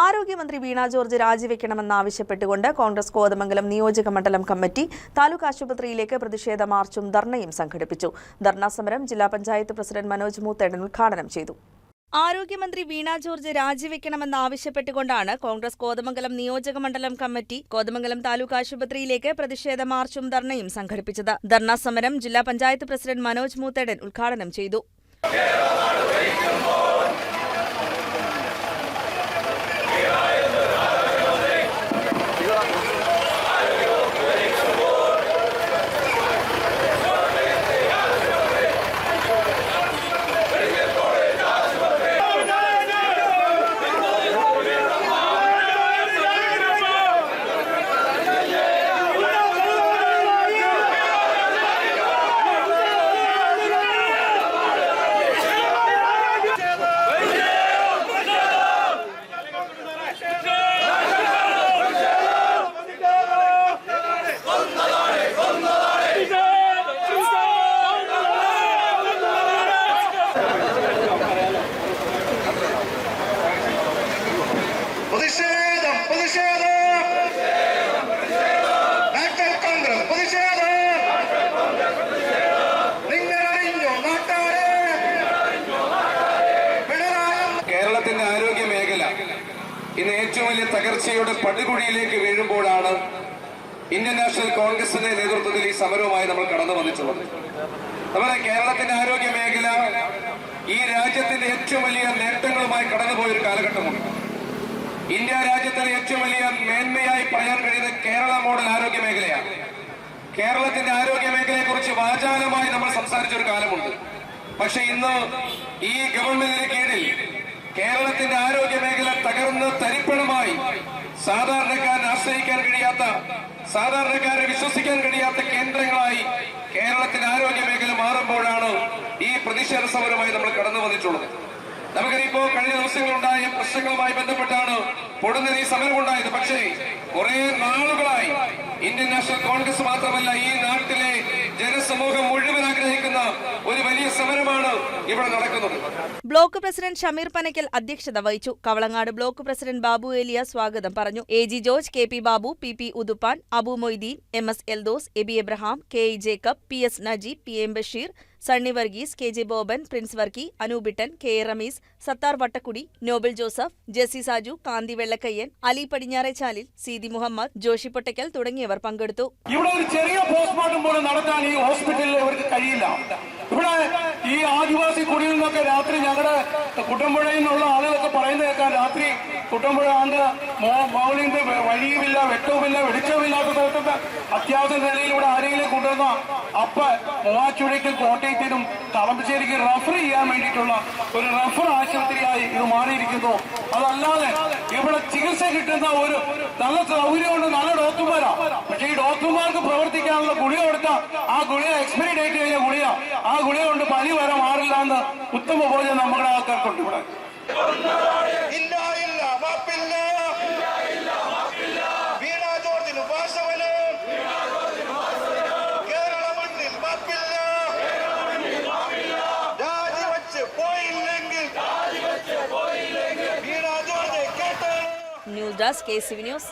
ആരോഗ്യമന്ത്രി വീണ ജോർജ് രാജിവെക്കണമെന്നാവശ്യപ്പെട്ടുകൊണ്ട് കോൺഗ്രസ് കോതമംഗലം നിയോജക മണ്ഡലം കമ്മിറ്റി താലൂക്ക് ആശുപത്രിയിലേക്ക് പ്രതിഷേധ മാർച്ചും ധർണയും സംഘടിപ്പിച്ചു. ധർണാ സമരം ജില്ലാ പഞ്ചായത്ത് പ്രസിഡന്റ് മനോജ് മൂത്തേടൻ ഉദ്ഘാടനം ചെയ്തു. ആരോഗ്യമന്ത്രി വീണ ജോർജ് രാജിവെക്കണമെന്ന് ആവശ്യപ്പെട്ടുകൊണ്ടാണ് കോൺഗ്രസ് കോതമംഗലം നിയോജക മണ്ഡലം കമ്മിറ്റി കോതമംഗലം താലൂക്ക് ആശുപത്രിയിലേക്ക് പ്രതിഷേധ മാർച്ചും ധർണയും സംഘടിപ്പിച്ചത്. ധർണാ സമരം ജില്ലാ പഞ്ചായത്ത് പ്രസിഡന്റ് മനോജ് മൂത്തേടൻ ഉദ്ഘാടനം ചെയ്തു. ഇന്ന് ഏറ്റവും വലിയ തകർച്ചയുടെ പടുകുഴിയിലേക്ക് വീഴുമ്പോഴാണ് ഇന്ത്യൻ നാഷണൽ കോൺഗ്രസിന്റെ നേതൃത്വത്തിൽ ഈ സമരവുമായി നമ്മൾ കടന്നു വന്നിട്ടുള്ളത്. നമ്മുടെ കേരളത്തിന്റെ ആരോഗ്യ മേഖല ഈ രാജ്യത്തിന്റെ ഏറ്റവും വലിയ നേട്ടങ്ങളുമായി കടന്നുപോയ ഒരു കാലഘട്ടമുണ്ട്. ഇന്ത്യ രാജ്യത്തിന് ഏറ്റവും വലിയ മേന്മയായി പറയാൻ കഴിയുന്ന കേരള മോഡൽ ആരോഗ്യ മേഖലയാണ്. കേരളത്തിന്റെ ആരോഗ്യ മേഖലയെ കുറിച്ച് വാചാലമായി നമ്മൾ സംസാരിച്ച ഒരു കാലമുണ്ട്. പക്ഷെ ഇന്ന് ഈ ഗവൺമെന്റിന് കീഴിൽ കേരളത്തിന്റെ ആരോഗ്യ മേഖല തകർന്ന് തരിപ്പണമായി. സാധാരണക്കാരൻ ആശ്രയിക്കാൻ കഴിയാത്ത സാധാരണക്കാരെ വിശ്വസിക്കാൻ കഴിയാത്ത കേന്ദ്രങ്ങളായി കേരളത്തിന്റെ ആരോഗ്യ മേഖല മാറുമ്പോഴാണ് ഈ പ്രതിഷേധ സമരമായി നമ്മൾ കടന്നു വന്നിട്ടുള്ളത്. നമുക്കറിയിപ്പോ കഴിഞ്ഞ ദിവസങ്ങളുണ്ടായ പ്രശ്നങ്ങളുമായി ബന്ധപ്പെട്ടാണ് പൊടുന്നതി സമരമുണ്ടായത് പക്ഷേ കുറെ നാളുകളായി ഇന്ത്യൻ നാഷണൽ കോൺഗ്രസ് മാത്രമല്ല ഈ നാട്ടിലെ ജനസമൂഹം മുഴുവൻ ഒരു വലിയ സമരമാണ് ഇവിടെ നടക്കുന്നത്. ബ്ലോക്ക് പ്രസിഡന്റ് ഷമീർ പനക്കൽ അധ്യക്ഷത വഹിച്ചു. കവളങ്ങാട് ബ്ലോക്ക് പ്രസിഡന്റ് ബാബു ഏലിയ സ്വാഗതം പറഞ്ഞു. A G George K P Babu P P Uduppan Abu Moideen M S Eldhose Aby Abraham K E Jacob P S Najeeb P M Basheer Sunny Varghese K J Boban Prince Varkey Anoobittan K A Rameez Sathar Vattakkudy Nobel Joseph Jessy Saju Kanthi Vellakkayyan Ali Padinjarechalil Seethi Muhammad Joshy Pottakkal തുടങ്ങിയവർ പങ്കെടുത്തു. ഇവിടെ ഒരു ചെറിയ postmortem പോലും നടത്താൻ ഈ ഹോസ്പിറ്റലിൽ ഇവർക്ക് കഴിയില്ല. ഇവിടെ ഈ ആദിവാസി കുടിയിൽ നിന്നൊക്കെ രാത്രി ഞങ്ങളുടെ കുട്ടമ്പുഴയിൽ നിന്നുള്ള ആളുകളൊക്കെ പറയുന്നത് കേൾക്കാൻ രാത്രി കുട്ടമ്പുഴ ആണ്ട് മോളിന്റെ വഴിയുമില്ല വെട്ടവുമില്ല വെളിച്ചവുമില്ലാത്ത സ്ഥലത്ത് അത്യാവശ്യ നിലയിൽ ഇവിടെ ആരെങ്കിലും കൊണ്ടുവന്ന അപ്പ മൂവാച്ചുഴയ്ക്കും കോട്ടയത്തിനും കളമ്പശ്ശേരിക്ക് റഫർ ചെയ്യാൻ വേണ്ടിയിട്ടുള്ള ഒരു റഫർ ആശുപത്രിയായി ഇത് മാറിയിരിക്കുന്നു. അതല്ലാതെ ഇവിടെ ചികിത്സ കിട്ടുന്ന ഒരു നല്ല സൗകര്യമുണ്ട് നല്ല ഡോക്ടർമാരാ. പക്ഷേ ഈ ഡോക്ടർമാർക്ക് പ്രവർത്തിക്കാനുള്ള ഗുളിക കൊടുത്ത ആ ഗുളിക എക്സ്പയറി ഡേറ്റ് കഴിഞ്ഞ ഗുളിക. ആ ഗുളിക കൊണ്ട് പനി വരെ മാറില്ല എന്ന് ഉത്തമ ബോധ്യം നമ്മുടെ ആൾക്കാർക്കുണ്ട് ഇവിടെ. ഇല്ല ഇല്ല മാപ്പില്ല. വീണ ജോർജിന് വാസവന് കേരള മണ്ണിൽ മാപ്പില്ല. രാജിവെച്ച് പോയില്ലെങ്കിൽ. വീണ ജോർജ് കേട്ടാണ് news desk K C V news.